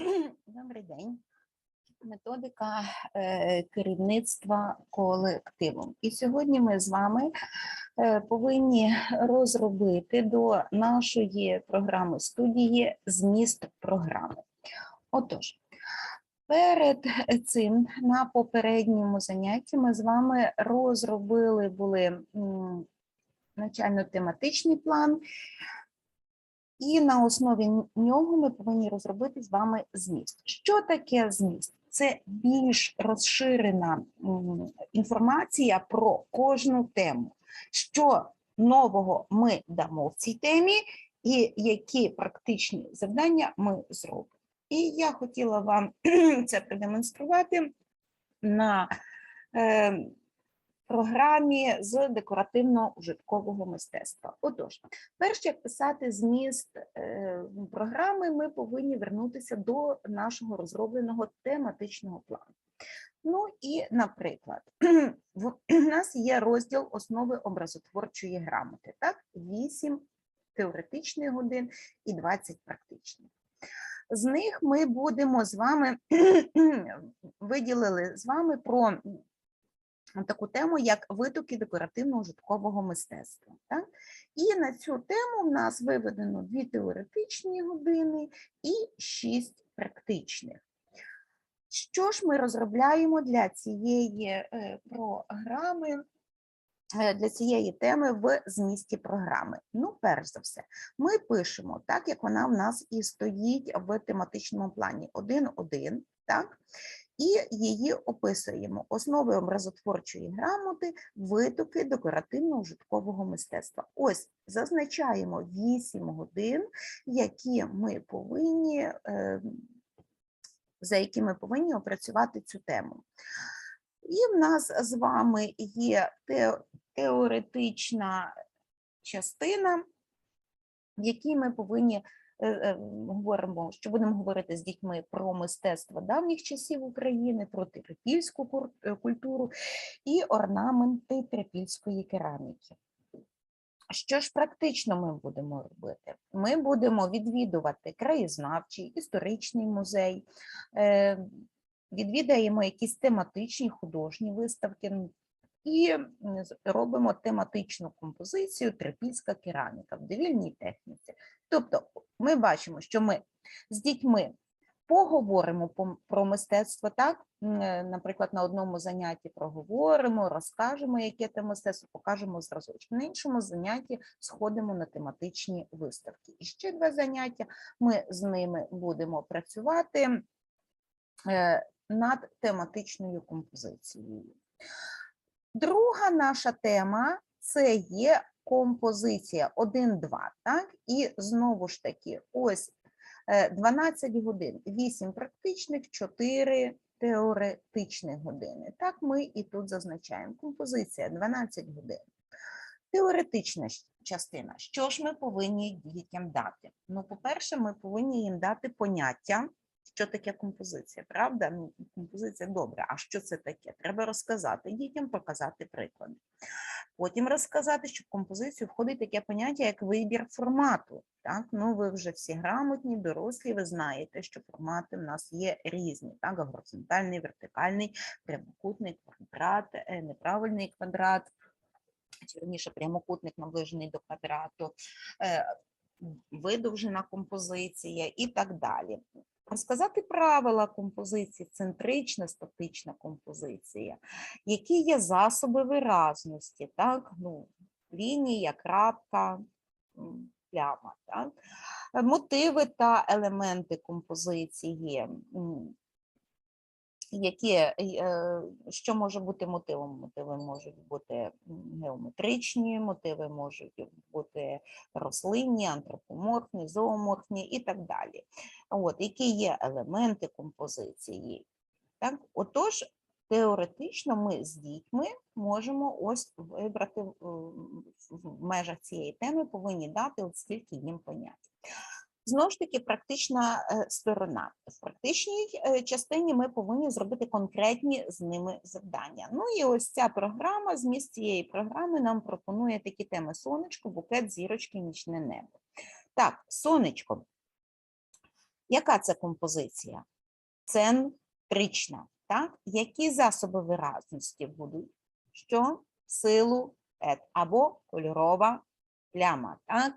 Добрий день. Методика е, керівництва колективом. І сьогодні ми з вами е, повинні розробити до нашої програми студії зміст програми. Отож, перед цим на попередньому занятті ми з вами розробили були м, навчально-тематичний план, і на основі нього ми повинні розробити з вами зміст. Що таке зміст? Це більш розширена інформація про кожну тему. Що нового ми дамо в цій темі, і які практичні завдання ми зробимо. І я хотіла вам це продемонструвати на е, програмі з декоративно-ужиткового мистецтва. Отож, перш як писати зміст е, програми, ми повинні вернутися до нашого розробленого тематичного плану. Ну і, наприклад, в- нас є розділ основи образотворчої грамоти, так? 8 теоретичних годин і 20 практичних. З них ми будемо з вами виділили з вами про таку тему, як витоки декоративно-ужиткового мистецтва. Так? І на цю тему в нас виведено дві теоретичні години і шість практичних. Що ж ми розробляємо для цієї е, програми, е, для цієї теми в змісті програми? Ну, перш за все, ми пишемо так, як вона в нас і стоїть в тематичному плані 1.1, так? і її описуємо основи образотворчої грамоти, витоки декоративно-ужиткового мистецтва. Ось зазначаємо 8 годин, які ми повинні, е, за які ми повинні опрацювати цю тему. І в нас з вами є те- теоретична частина, в якій ми повинні говоримо, що будемо говорити з дітьми про мистецтво давніх часів України, про трипільську е, культуру і орнаменти трипільської кераміки. Що ж практично ми будемо робити? Ми будемо відвідувати краєзнавчий, історичний музей, е, відвідаємо якісь тематичні художні виставки і робимо тематичну композицію трипільська кераміка в довільній техніці. Тобто ми бачимо, що ми з дітьми поговоримо про мистецтво, так? Е, Наприклад, на одному занятті проговоримо, розкажемо, яке це мистецтво, покажемо зразочки. На іншому занятті сходимо на тематичні виставки. І ще два заняття ми з ними будемо працювати е, над тематичною композицією. Друга наша тема це є композиція 1-2. Так? І знову ж таки, ось е, 12 годин, 8 практичних, 4 теоретичних години. Так ми і тут зазначаємо. Композиція 12 годин. Теоретична частина. Що ж ми повинні дітям дати? Ну, по-перше, ми повинні їм дати поняття, що таке композиція, правда? Ну, композиція добре. А що це таке? Треба розказати дітям, показати приклади. Потім розказати, що в композицію входить таке поняття, як вибір формату. Так, ну ви вже всі грамотні, дорослі, ви знаєте, що формати в нас є різні, так, горизонтальний, вертикальний, прямокутний, квадрат, е, неправильний квадрат, чи верніше прямокутник наближений до квадрату, е, видовжена композиція і так далі. Розказати правила композиції, центрична, статична композиція, які є засоби виразності, так? Ну, лінія, крапка, пляма. Так? Мотиви та елементи композиції, м, які, е, що може бути мотивом? Мотиви можуть бути геометричні, мотиви можуть бути рослинні, антропоморфні, зооморфні і так далі. От, які є елементи композиції. Так? Отож, теоретично ми з дітьми можемо ось вибрати в межах цієї теми, повинні дати от стільки їм понять. Знову ж таки, практична е, сторона. В практичній е, частині ми повинні зробити конкретні з ними завдання. Ну і ось ця програма, зміст цієї програми нам пропонує такі теми: сонечко, букет, зірочки, нічне небо. Так, сонечко. Яка це композиція? Центрична. Так? Які засоби виразності будуть? Що? Силует або кольорова пляма. Так?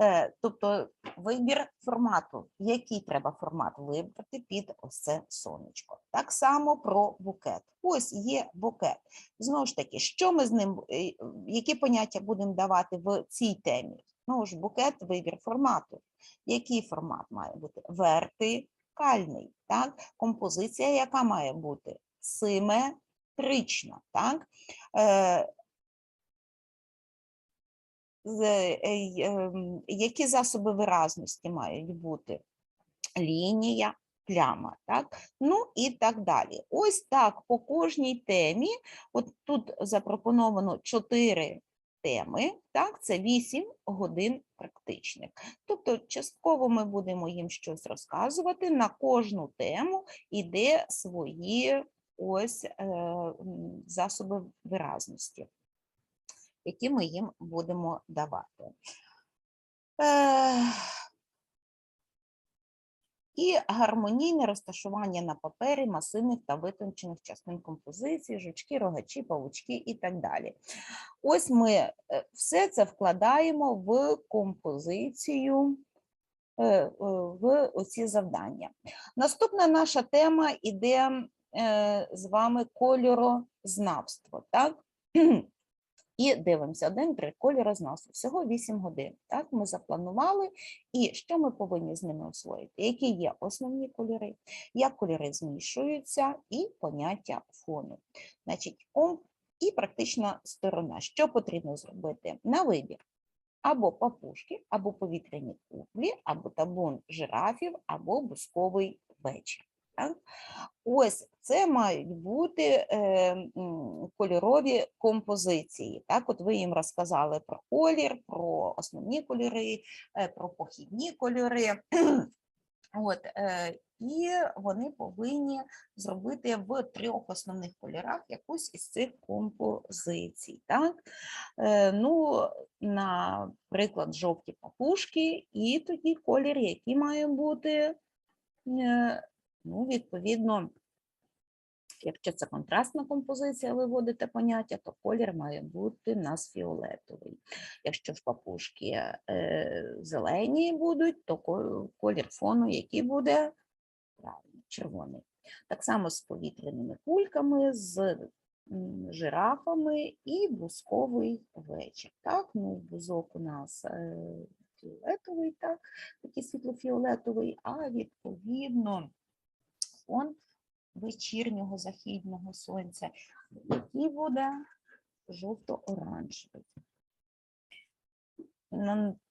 Е, Тобто вибір формату. Який треба формат вибрати під ось це сонечко. Так само про букет. Ось є букет. Знову ж таки, що ми з ним, е, які поняття будемо давати в цій темі? Ну ж, букет, вибір формату. Який формат має бути? Вертикальний. Так? Композиція, яка має бути? Симетрична. Так? Е, які засоби виразності мають бути? Лінія, пляма, так? Ну і так далі. Ось так по кожній темі. От тут запропоновано чотири теми, так? Це 8 годин практичних. Тобто, частково ми будемо їм щось розказувати. На кожну тему іде свої ось е, засоби виразності які ми їм будемо давати. Е, І гармонійне розташування на папері масивних та витончених частин композиції, жучки, рогачі, павучки і так далі. Ось ми е, все це вкладаємо в композицію, е, в оці завдання. Наступна наша тема іде е, з вами кольорознавство. Так? І дивимося, один три кольорознавство. Всього 8 годин. Так, ми запланували. І що ми повинні з ними освоїти? Які є основні кольори, як кольори змішуються, і поняття фону. Значить, ком- і практична сторона. Що потрібно зробити? На вибір. Або папушки, або повітряні куплі, або табун жирафів, або бусковий вечір. Так? Ось це мають бути е, кольорові композиції. Так, от ви їм розказали про колір, про основні кольори, е, про похідні кольори. От, е, і вони повинні зробити в трьох основних кольорах якусь із цих композицій. Так? Е, ну, наприклад, жовті папушки, і тоді колір, який має бути, е, ну, відповідно, Якщо це контрастна композиція, ви вводите поняття, то колір має бути у нас фіолетовий. Якщо ж папушки е, зелені будуть, то колір фону, який буде правильно, червоний. Так само з повітряними кульками, з жирафами і бузковий вечір. Так, ну, бузок у нас е, фіолетовий, так, такий світлофіолетовий, а відповідно фон вечірнього західного сонця, який буде жовто-оранжевий.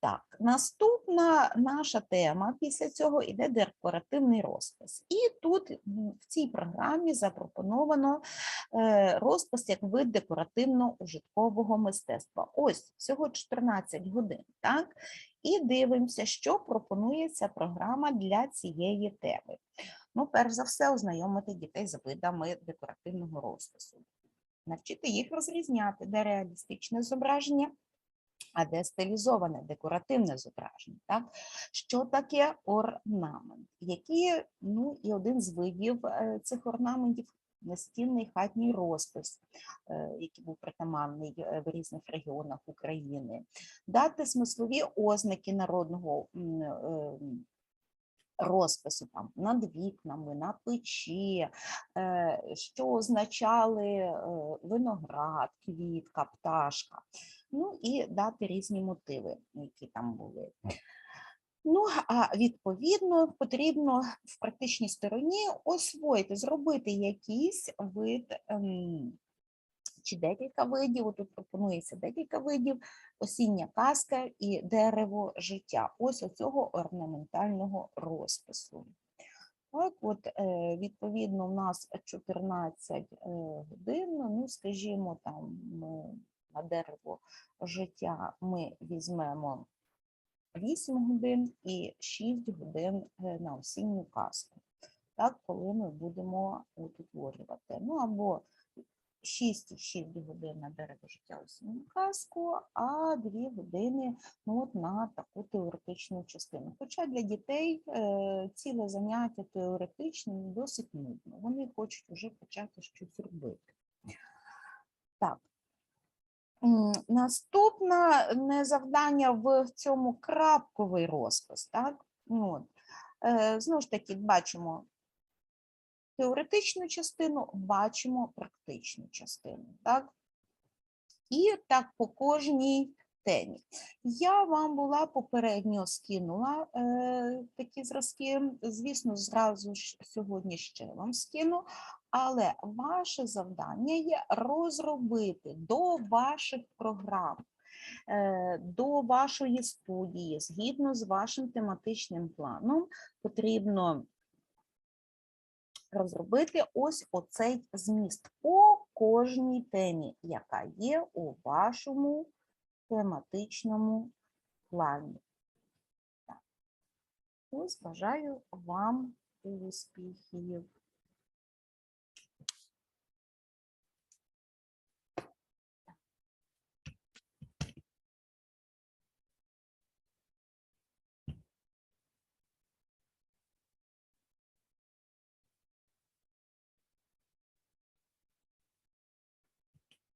Так, наступна наша тема після цього іде декоративний розпис. І тут в цій програмі запропоновано е, розпис як вид декоративно-ужиткового мистецтва. Ось всього 14 годин. Так? І дивимося, що пропонує ця програма для цієї теми. Ну, перш за все, ознайомити дітей з видами декоративного розпису, навчити їх розрізняти, де реалістичне зображення, а де стилізоване декоративне зображення. Так? Що таке орнамент? Які, ну, і один з видів е, цих орнаментів настінний хатній розпис, е, який був притаманний е, в різних регіонах України, дати смислові ознаки народного розпису там над вікнами, на печі, е, що означали е, виноград, квітка, пташка. Ну і дати різні мотиви, які там були. Ну, а відповідно потрібно в практичній стороні освоїти, зробити якийсь вид ем, чи декілька видів. Тут пропонується декілька видів: осіння казка і дерево життя. Ось оцього орнаментального розпису. Так, от, е, відповідно, у нас 14 е, годин, ну, скажімо, там на дерево життя ми візьмемо 8 годин і 6 годин е, на осінню казку. Так, коли ми будемо утворювати. Ну або 6,6 годин на дерево життя осінню казку, а 2 години ну, от на таку теоретичну частину. Хоча для дітей е, ціле заняття теоретичне досить нудно. Вони хочуть вже почати щось робити. Так. Наступне не завдання в цьому крапковий розпис. Так? Ну, от. Е, Знову ж таки, бачимо теоретичну частину, бачимо практичну частину. Так? І так по кожній темі. Я вам була попередньо скинула е, такі зразки. Звісно, зразу ж сьогодні ще вам скину, але ваше завдання є розробити до ваших програм, е, до вашої студії, згідно з вашим тематичним планом, потрібно розробити ось оцей зміст по кожній темі, яка є у вашому тематичному плані. Так. Ось бажаю вам успіхів.